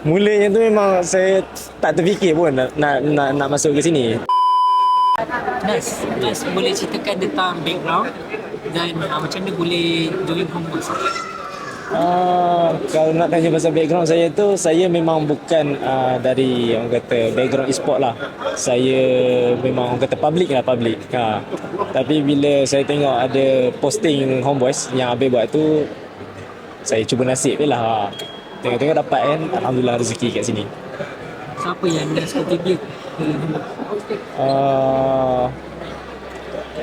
Mulanya tu memang saya tak terfikir pun nak nak, nak, nak masuk ke sini. Nas, Nas boleh ceritakan tentang background dan uh, macam mana boleh join Homeboys Uh, kalau nak tanya pasal background saya tu saya memang bukan uh, dari orang kata background e-sport lah saya memang orang kata public lah public ha. tapi bila saya tengok ada posting homeboys yang Abe buat tu saya cuba nasib je lah ha. Tengok-tengok dapat kan Alhamdulillah rezeki kat sini. Siapa yang Nas contribute uh,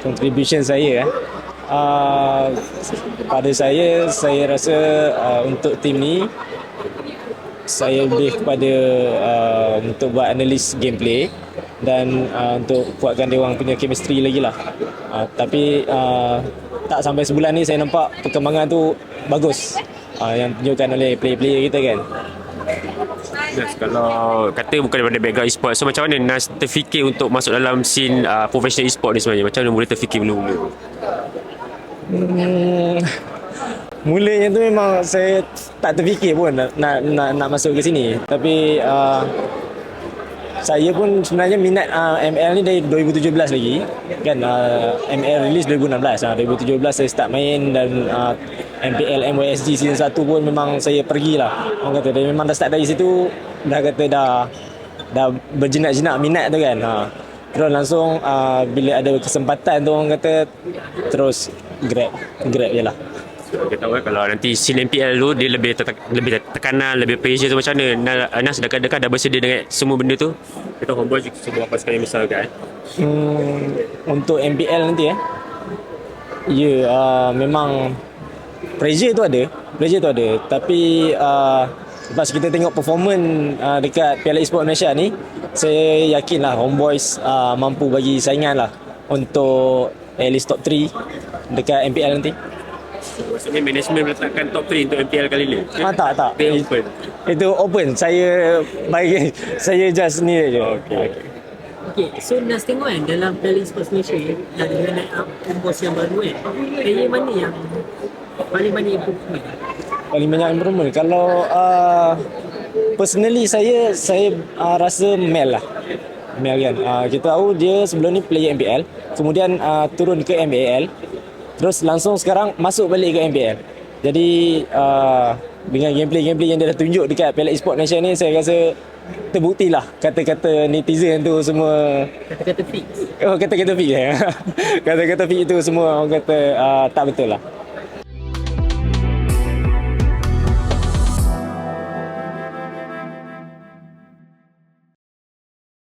contribution saya eh. Uh, pada saya saya rasa uh, untuk tim ni saya lebih kepada uh, untuk buat analis gameplay dan uh, untuk kuatkan dia orang punya chemistry lagi lah. Uh, tapi uh, tak sampai sebulan ni saya nampak perkembangan tu bagus uh, yang tunjukkan oleh player-player kita kan? Nas, kalau kata bukan daripada background e-sport. So macam mana Nas terfikir untuk masuk dalam scene uh, professional e-sport ni sebenarnya? Macam mana boleh terfikir mula-mula? Hmm, mulanya tu memang saya tak terfikir pun nak nak, nak, nak masuk ke sini. Tapi uh, saya pun sebenarnya minat uh, ML ni dari 2017 lagi. Kan uh, ML release 2016. Uh, 2017 saya start main dan uh, MPL MYSG season 1 pun memang saya pergilah. Orang kata dia memang dah start dari situ dah kata dah dah berjenak-jenak minat tu kan. Ha. Terus langsung uh, bila ada kesempatan tu orang kata terus grab grab je lah. Kita tahu kan kalau nanti scene MPL tu Dia lebih tetek, lebih tekanan, lebih pressure tu macam mana Na- Nas dekat-dekat dah bersedia dengan semua benda tu Kita homeboy juga semua apa sekali besar kan Hmm, untuk MPL nanti eh. Ya, uh, memang pressure tu ada. Pressure tu ada. Tapi uh, lepas kita tengok performance uh, dekat Piala Esport Malaysia ni, saya yakin lah Homeboys uh, mampu bagi saingan lah untuk at least top 3 dekat MPL nanti. Maksudnya management meletakkan top 3 untuk MPL kali ni Ah, tak, tak. Dia open Itu open. Saya bagi saya just ni je. Okay. Okay, so Nas tengok kan dalam Piala Sports Malaysia ada line up Homeboys yang baru kan Player mana yang paling banyak improvement? paling banyak improvement kalau uh, personally saya saya uh, rasa Mel lah Mel kan uh, kita tahu dia sebelum ni player MPL kemudian uh, turun ke MAL terus langsung sekarang masuk balik ke MPL jadi uh, dengan gameplay-gameplay yang dia dah tunjuk dekat Piala Esport Malaysia ni saya rasa terbukti lah kata-kata netizen tu semua. Kata-kata fix. Oh kata-kata fix kata-kata fix tu semua orang kata uh, tak betul lah